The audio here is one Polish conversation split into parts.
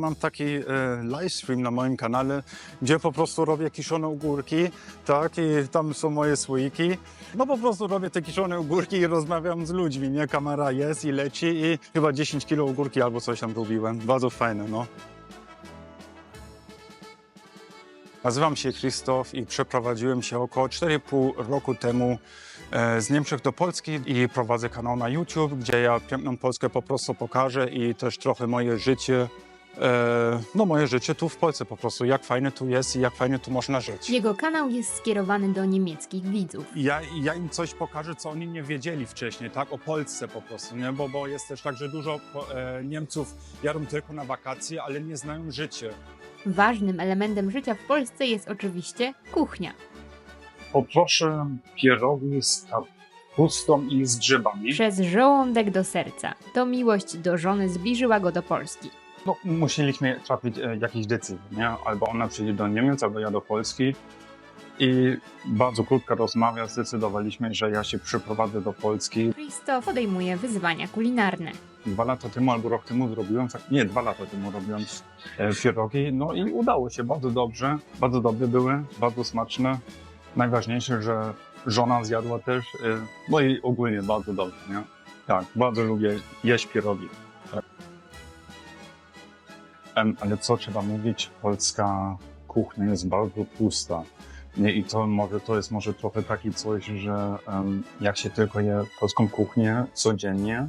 Mam taki e, livestream na moim kanale, gdzie po prostu robię kiszone ogórki, tak, i tam są moje słoiki. No po prostu robię te kiszone ogórki i rozmawiam z ludźmi, nie? Kamera jest i leci i chyba 10 kilo ogórki albo coś tam robiłem. Bardzo fajne, no. Nazywam się Krzysztof i przeprowadziłem się około 4,5 roku temu e, z Niemczech do Polski i prowadzę kanał na YouTube, gdzie ja piękną Polskę po prostu pokażę i też trochę moje życie, no moje życie tu w Polsce po prostu, jak fajne tu jest i jak fajnie tu można żyć. Jego kanał jest skierowany do niemieckich widzów. Ja, ja im coś pokażę, co oni nie wiedzieli wcześniej, tak? O Polsce po prostu, nie? Bo, bo jest też tak, że dużo e, Niemców jadą tylko na wakacje, ale nie znają życia. Ważnym elementem życia w Polsce jest oczywiście kuchnia. Poproszę pierogi z kapustą i z grzybami. Przez żołądek do serca. To miłość do żony zbliżyła go do Polski. No, musieliśmy trafić e, jakieś decyzje, nie? Albo ona przyjdzie do Niemiec, albo ja do Polski. I bardzo krótka rozmowa, zdecydowaliśmy, że ja się przyprowadzę do Polski. Krzysztof podejmuje wyzwania kulinarne. Dwa lata temu albo rok temu zrobiłem, tak- nie, dwa lata temu robiłem e, pierogi, no i udało się bardzo dobrze, bardzo dobre były, bardzo smaczne. Najważniejsze, że żona zjadła też, e, no i ogólnie bardzo dobrze, nie? Tak, bardzo lubię jeść pierogi. Ale co trzeba mówić, polska kuchnia jest bardzo pusta. Nie, I to może to jest może trochę taki coś, że em, jak się tylko je polską kuchnię codziennie,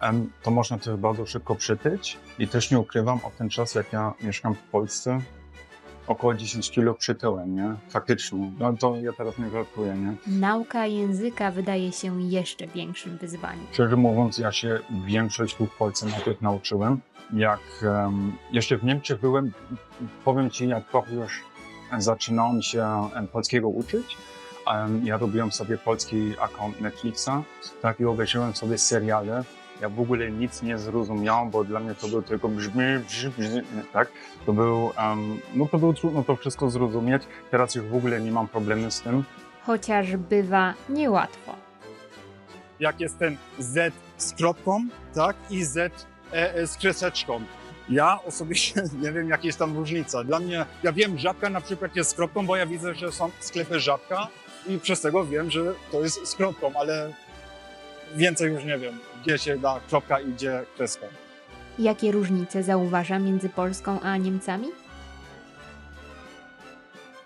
em, to można to bardzo szybko przytyć. I też nie ukrywam, od ten czas, jak ja mieszkam w Polsce, około 10 kilo przytyłem, nie? Faktycznie. No to ja teraz nie żartuję, nie? Nauka języka wydaje się jeszcze większym wyzwaniem. Szczerze mówiąc, ja się większość tu w Polsce najpierw nauczyłem. Jak em, jeszcze w Niemczech byłem, powiem Ci, jak trochę już zaczynałem się polskiego uczyć, em, ja robiłem sobie polski account Netflixa, tak, i obejrzałem sobie seriale. Ja w ogóle nic nie zrozumiałem, bo dla mnie to było tylko brzmi, brzmi, brzmi tak? To był, em, no to było trudno to wszystko zrozumieć. Teraz już w ogóle nie mam problemu z tym. Chociaż bywa niełatwo. jak jest ten Z z kropką, tak, i Z e, e, z kreseczką. Ja osobiście nie wiem, jaka jest tam różnica. Dla mnie, ja wiem, żabka na przykład jest z kropką, bo ja widzę, że są w sklepie żabka i przez tego wiem, że to jest z kropką, ale więcej już nie wiem, gdzie się da kropka i gdzie kreska. Jakie różnice zauważa między Polską a Niemcami?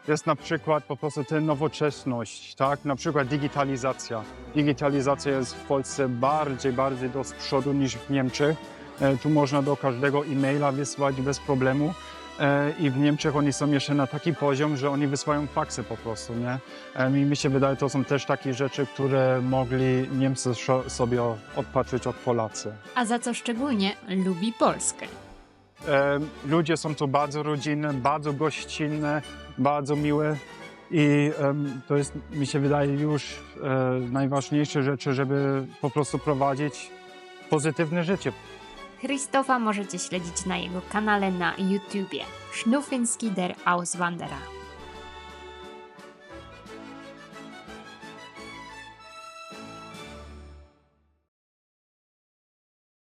Jest na przykład po prostu ta nowoczesność, tak? Na przykład digitalizacja. Digitalizacja jest w Polsce bardziej, bardziej do przodu niż w Niemczech. E, Tu można do każdego e-maila wysłać bez problemu. E, I w Niemczech oni są jeszcze na taki poziom, że oni wysyłają faksy po prostu, nie? E, I mi się wydaje, to są też takie rzeczy, które mogli Niemcy sobie odpatrzyć od Polacy. A za co szczególnie lubi Polskę? E, Ludzie są tu bardzo rodzinne, bardzo gościnne, bardzo miłe i em, to jest, mi się wydaje, już e, najważniejsze rzeczy, żeby po prostu prowadzić pozytywne życie. Krzysztofa możecie śledzić na jego kanale na YouTubie Schnuffinski der Auswanderer.